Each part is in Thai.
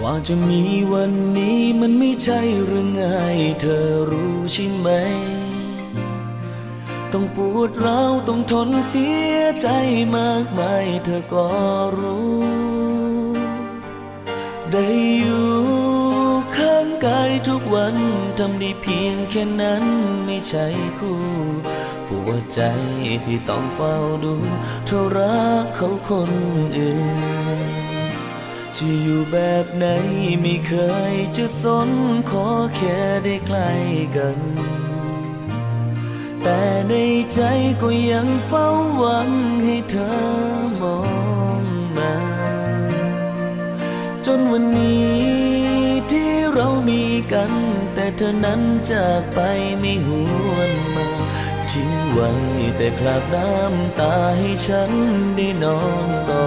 กว่าจะมีวันนี้มันไม่ใช่เรื่องง่าย เธอรู้ใช่ไหม ต้องปวดร้าวต้องทนเสียใจมากมาย เธอก็รู้ ได้อยู่ข้างกายทุกวันทำได้เพียงแค่นั้นไม่ใช่คู่ปวดใจที่ต้องเฝ้าดูเท่ารักเขาคนอื่น จะอยู่แบบไหนไม่เคยจะสนขอแค่ได้ใกล้กัน แต่ในใจก็ยังเฝ้าหวังให้เธอมองมา จนวันนี้ที่เรามีกัน แต่เธอนั้นจากไปไม่หวนมา ทิ้งไว้แต่คราบน้ำตาให้ฉันได้นอนกอ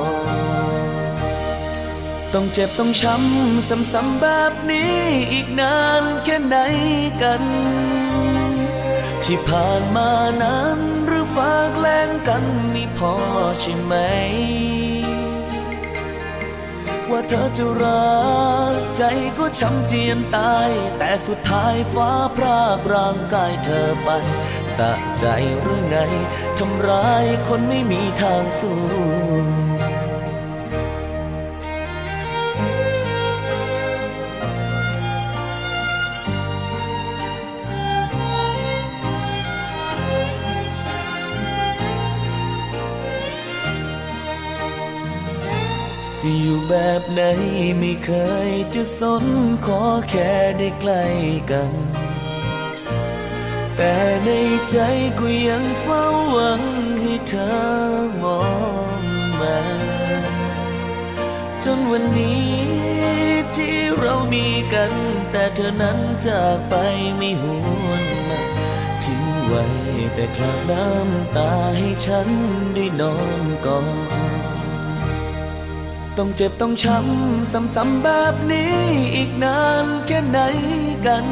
ต้องเจ็บต้องช้ำซ้ำๆแบบนี้อีกนานแค่ไหนกัน ที่ผ่านมานั้นหรือฝากแรงกันไม่พอใช่ไหม ว่าเธอจะรักใจก็ช้ำเจียนตาย แต่สุดท้ายฟ้าพรากร่างกายเธอไป สะใจหรือไงทำร้ายคนไม่มีทางสู้ จะอยู่แบบไหนไม่เคยจะสนขอแค่ได้ใกล้กัน แต่ในใจก็ยังเฝ้าหวังให้เธอมองมา จนวันนี้ที่เรามีกัน แต่เธอนั้นจากไปไม่หวนมาทิ้งไว้แต่คราบน้ำตาให้ฉันได้นอนกอด ต้องเจ็บต้องช้ำซ้ำๆแบบนี้อีกนานแค่ไหนกัน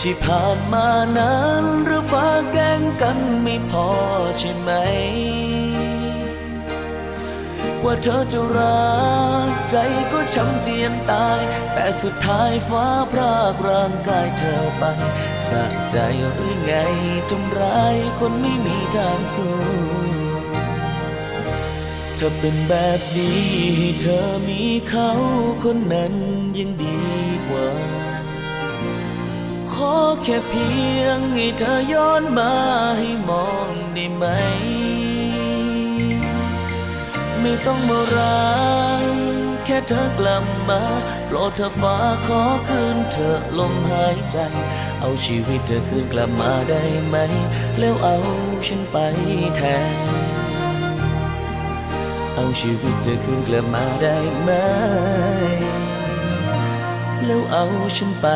ที่ผ่านมานั้นหรือฟ้าแกล้งกันไม่พอใช่ไหม ว่าเธอจะรักใจก็ช้ำเจียนตาย แต่สุดท้ายฟ้าพรากร่างกายเธอไปสะใจหรือไงทำร้ายคนไม่มีทางสู้ ถ้าเป็นแบบนี้ให้เธอมีเขาคนนั้นยังดีกว่า ขอแค่เพียงให้เธอย้อนมาให้มองได้ไหม ไม่ต้องมารักแค่เธอกลับมาโปรดเธอฟ้าขอคืนเธอลมหายใจ เอาชีวิตเธอคืนกลับมาได้ไหม แล้วเอาฉันไปแทน เอาชีวิตเธอคืนกลับมาได้ไหม แล้วเอาฉันไป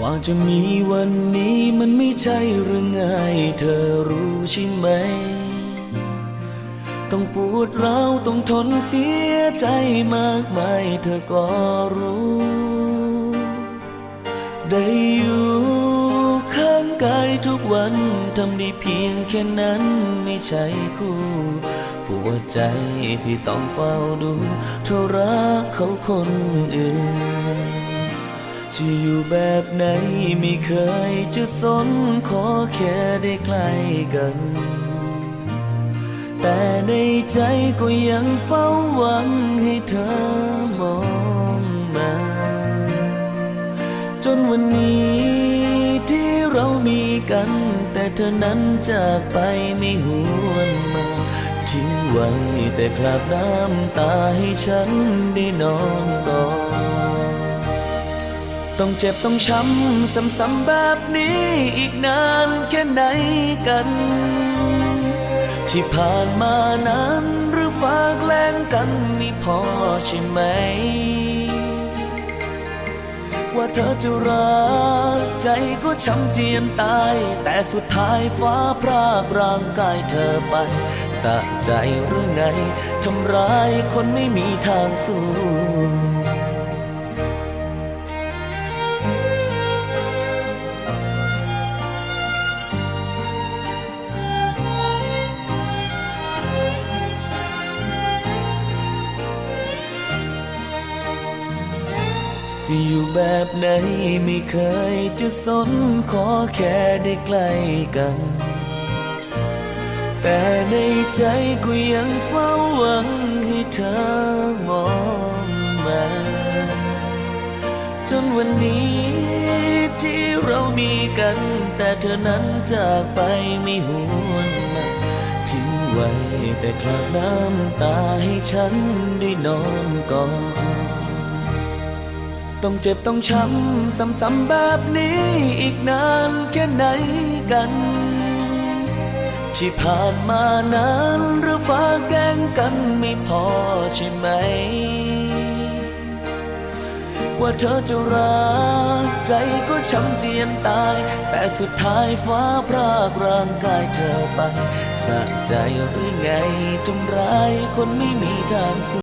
ว่าจะมีวันนี้มันไม่ใช่เรื่องง่าย เธอรู้ใช่ไหม ต้องปวดร้าวต้องทนเสียใจมากมาย เธอก็รู้ ได้อยู่ข้างกายทุกวันทำได้เพียงแค่นั้นไม่ใช่คู่ปวดใจที่ต้องเฝ้าดูเท่ารักเขาคนอื่น จะอยู่แบบไหนไม่เคยจะสนขอแค่ได้ใกล้กัน แต่ในใจก็ยังเฝ้าหวังให้เธอมองมา จนวันนี้ที่เรามีกัน แต่เธอนั้นจากไปไม่หวนมาทิ้งไว้แต่คราบน้ำตาให้ฉันได้นอนกอด ต้องเจ็บต้องช้ำซ้ำๆแบบนี้อีกนานแค่ไหนกัน ที่ผ่านมานั้นหรือฝากแรงกันไม่พอใช่ไหม ว่าเธอจะรักใจก็ช้ำเจียนตาย แต่สุดท้ายฟ้าพรากร่างกายเธอไป สะใจหรือไงทำร้ายคนไม่มีทางสู้ แบบไหนไม่เคยจะสนขอแค่ได้ใกล้กัน แต่ในใจก็ยังเฝ้าหวังให้เธอมองมา จนวันนี้ที่เรามีกัน แต่เธอนั้นจากไปไม่หวนมาทิ้งไว้แต่คราบน้ำตาให้ฉันได้นอนกอด ต้องเจ็บต้องช้ำซ้ำๆแบบนี้อีกนานแค่ไหนกัน ที่ผ่านมานั้นหรือฟ้าแกล้งกันไม่พอใช่ไหม ว่าเธอจะรักใจก็ช้ำเจียนตาย แต่สุดท้ายฟ้าพรากร่างกายเธอไปสะใจหรือไงทำร้ายคนไม่มีทางสู้